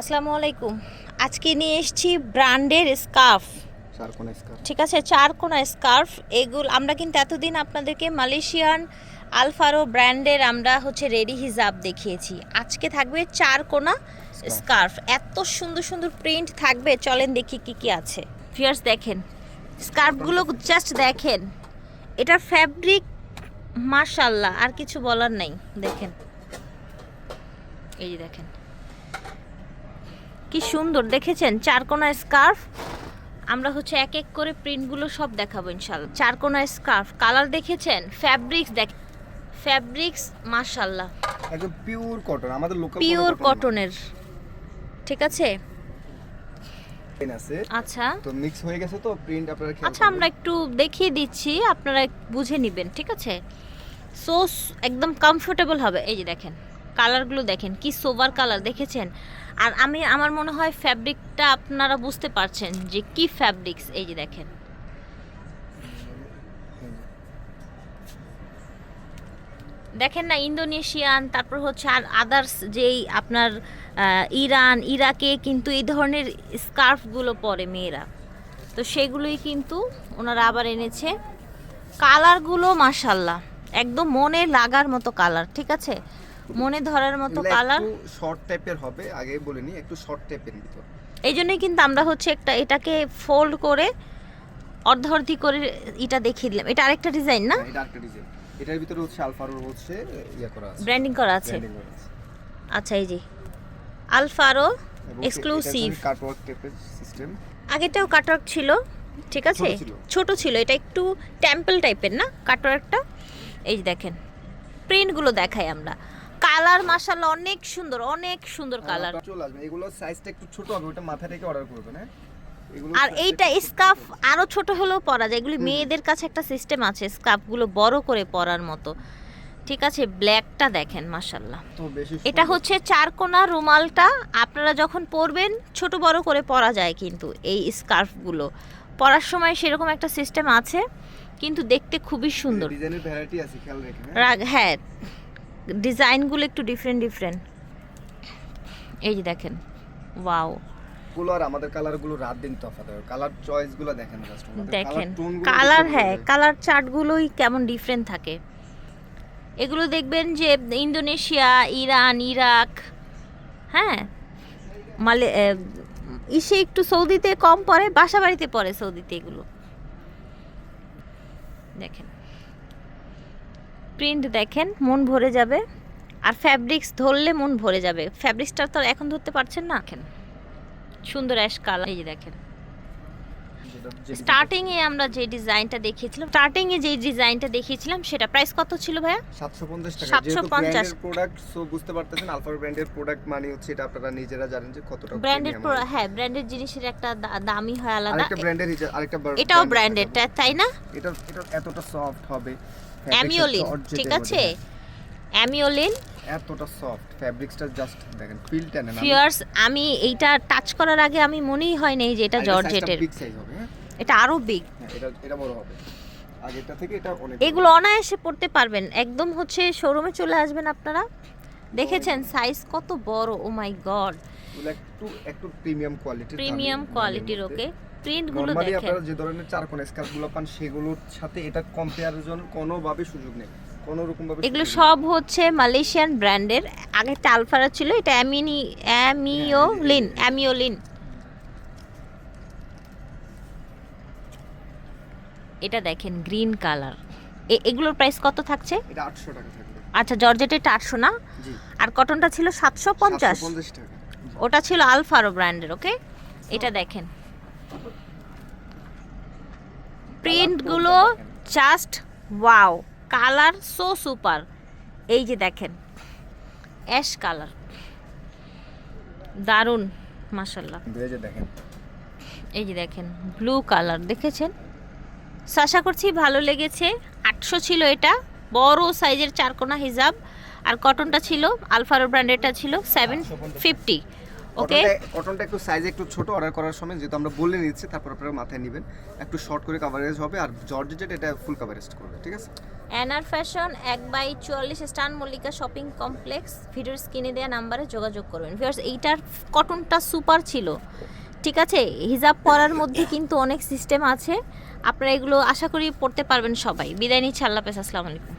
আসসালামু আলাইকুম। আজকে নিয়ে এসেছি ব্র্যান্ডের স্কার্ফ। চার কোনা স্কার্ফ। ঠিক আছে চার কোনা স্কার্ফ। এগুলো আমরা কিন্তু এতদিন আপনাদেরকে মালয়েশিয়ান আলফারো ব্র্যান্ডের আমরা হচ্ছে রেডি হিজাব দেখিয়েছি। আজকে থাকবে চার কোনা স্কার্ফ। এত সুন্দর সুন্দর প্রিন্ট থাকবে। চলেন দেখি কি কি আছে। ফিয়ার্স দেখেন স্কার্ফগুলো জাস্ট দেখেন। এটার ফ্যাব্রিক মাশাল্লাহ আর কিছু বলার নাই। দেখেন। এই দেখেন। কি সুন্দর দেখেছেন? চারকোনা স্কার্ফ। আমরা হচ্ছে এক এক করে প্রিন্টগুলো সব দেখাবো ইনশাল্লাহ চারকোনা স্কার্ফ কালার দেখেছেন? ফ্যাব্রিক্স দেখ ফ্যাব্রিক্স মাশাল্লাহ একদম পিওর কটন আমাদের লোকাল পিওর কটনের ঠিক আছে? আচ্ছা। তো মিক্স হয়ে গেছে তো প্রিন্ট আপনারা আচ্ছা আমরা একটু দেখিয়ে দিচ্ছি আপনারা বুঝে নেবেন ঠিক আছে? সো একদম কমফোর্টেবল হবে। এই যে দেখেন। কালারগুলো দেখেন, কি সোভার কালার দেখেছেন? আর আমি, আমার মনে হয় ফ্যাব্রিকটা আপনারা বুঝতে পারছেন যে কি ফ্যাব্রিক্স, এই যে দেখেন। দেখেন না, ইন্দোনেশিয়ান, তারপর হচ্ছে আর আদার্স যেই আপনার ইরান, ইরাকে কিন্তু এই ধরনের স্কার্ফগুলো পরে মেয়েরা। তো সেগুলোই কিন্তু ওনারা আবার এনেছে। কালারগুলো মাশাল্লাহ একদম মনে লাগার মতো কালার, ঠিক আছে? মনে ধরার মতো কালার শর্ট টাইপের হবে আগে বলিনি একটু শর্ট টাইপের ভিতর এই জন্যই কিন্তু আমরা হচ্ছে একটা এটাকে ফোল্ড করে অর্ধর্ধি করে এটা দেখিয়ে দিলাম। এটা আরেকটা ডিজাইন না? হ্যাঁ, এটা একটা ডিজাইন এটার ভিতরে হচ্ছে আলফারোর হচ্ছে ইয়া করা আছে। ব্র্যান্ডিং করা আছে। আচ্ছা এই যে। আলফারো এক্সক্লুসিভ কাটওয়ার্ক টাইপের সিস্টেম আগেটাও কাটওয়ার্ক ছিল ঠিক আছে। ছোট ছিল এটা একটু টেম্পল টাইপের না? কাটওয়ার্কটা এই যে দেখেন প্রিন্টগুলো দেখাই আমরা। কালার মাশাল্লাহ অনেক সুন্দর অনেক সুন্দর কালার। চলে আসবে। এগুলো সাইজটা একটু ছোট হবে ওটা মাথা থেকে অর্ডার করবেন হ্যাঁ? আর এইটা স্কার্ফ। আরও ছোট হলেও পরা যায়। এগুলি মেয়েদের কাছে একটা সিস্টেম আছে স্কার্ফগুলো বড় করে পরার মতো। ঠিক আছে ব্ল্যাকটা দেখেন মাশাল্লাহ এটা। হচ্ছে চারকোনা রুমালটা। আপনারা যখন পরবেন ছোট বড় করে পরা যায় কিন্তু এই স্কার্ফগুলো পরার সময় সেরকম একটা সিস্টেম আছে কিন্তু দেখতে খুবই সুন্দর। ডিজাইনের ভ্যারাইটি আছে খেয়াল রেখে হ্যাঁ? রাগ হ্যাঁ ডিজাইনগুলো একটু ডিফারেন্ট ডিফারেন্ট এই যে দেখেন ওয়াও গুলো আর আমাদের কালারগুলো রাত দিন তফাৎ হয়। কালার চয়েসগুলো দেখেন জাস্ট দেখেন কালার হ্যাঁ কালার চার্টগুলোই কেমন ডিফারেন্ট থাকে। এগুলো দেখবেন যে ইন্দোনেশিয়া ইরান ইরাক হ্যাঁ? মালে ইসে একটু সৌদিতে কম পড়ে বাসা বাড়িতে পড়ে সৌদিতে এগুলো। দেখেন। প্রিন্ট দেখেন, মন ভরে যাবে। আর ফ্যাব্রিক্স ধরলে মন ভরে যাবে। ফ্যাব্রিক্সটা তো এখন ধরতে পারছেন না? সুন্দর অ্যাশ কালার এই দেখেন। স্টার্টিং এ আমরা যে ডিজাইনটা দেখিয়েছিলাম স্টার্টিং এ যে ডিজাইনটা দেখিয়েছিলাম সেটা প্রাইস কত ছিল ভাইয়া? 750 টাকা। 750 প্রোডাক্ট সো বুঝতে পারতেছেন আলফা ব্র্যান্ডের প্রোডাক্ট মানে হচ্ছে এটা আপনারা নিজেরা জানেন যে কতটা ব্র্যান্ডেড হ্যাঁ। ব্র্যান্ডেড জিনিসের একটা দা- দামই হয় আলাদা। আরেকটা ব্র্যান্ডের আরেকটা এটাও ব্র্যান্ডেড তাই না? এটা এটা এতটা সফট হবে। অ্যামিওলিন ঠিক আছে? অ্যামিওলিন এতটা সফট ফ্যাব্রিক্সটা জাস্ট দেখেন ফিলটা নেন। ফিয়ার্স আমি এইটা টাচ করার আগে আমি মনেই হয় নাই যে এটা জর্জেটের বিগ সাইজ হবে। এটা আরও বিগ হ্যাঁ, এটা এটা বড় হবে। আগেরটা থেকে এটা অনেক এগুলো অনায়াসে পড়তে পারবেন। একদম হচ্ছে শোরুমে চলে আসবেন আপনারা। দেখেছেন সাইজ কত বড়? ও মাই গড একটু একটু প্রিমিয়াম কোয়ালিটির প্রিমিয়াম কোয়ালিটির ওকে প্রিন্টগুলো নরমালি দেখেন। আপনারা যে ধরনের চার কোণ স্কার্ফগুলো পান সেগুলোর সাথে এটা কম্পেয়ারজন কোনোভাবে সুযোগ নেই। কোনো রকম ভাবে এগুলো সব হচ্ছে মালয়েশিয়ান ব্র্যান্ডের আগে আলফারা ছিল এটা অ্যামিনি অ্যামিওলিন অ্যামিওলিন এটা দেখেন গ্রিন কালার এগুলোর প্রাইস কত থাকছে? এটা 800 টাকা থাকবে। আচ্ছা জর্জেটের আটশো না? জি। আর কটনটা ছিল সাতশো পঞ্চাশ। 750 টাকা। ওটা ছিল আলফারো ব্র্যান্ডের ওকে এটা দেখেন। প্রিন্টগুলো just wow colour so super এই যে দেখেন অ্যাশ কালার দারুণ মাসাল্লাহ এই যে দেখেন। ব্লু কালার দেখেছেন? আশা করছি ভালো লেগেছে। আটশো ছিল এটা। বড় সাইজের চারকোনা হিজাব। আর কটনটা ছিল আলফারো ব্র্যান্ডেরটা ছিল সেভেন ফিফটি ওকে কটনটা একটু সাইজ একটু ছোট অর্ডার করার সময় যেহেতু আমরা বলে নিচ্ছি তারপর আপনারা মাথায় নেবেন। একটু শর্ট করে কাভারেজ হবে। আর জর্জেট এটা ফুল কভারেজ করবে ঠিক আছে? অ্যানার ফ্যাশন এক বাই চুয়াল্লিশ স্টান মল্লিকা শপিং কমপ্লেক্স ভিডিওর স্ক্রিনে দেওয়া নাম্বারে যোগাযোগ করবেন। ভিউয়ার্স এইটার কটনটা সুপার ছিল। ঠিক আছে, হিজাব পরার মধ্যে কিন্তু অনেক সিস্টেম আছে। আপনারা এগুলো আশা করি পড়তে পারবেন সবাই। বিদায় নিচ্ছি, আল্লাহ হাফেজ, আসসালামু আলাইকুম।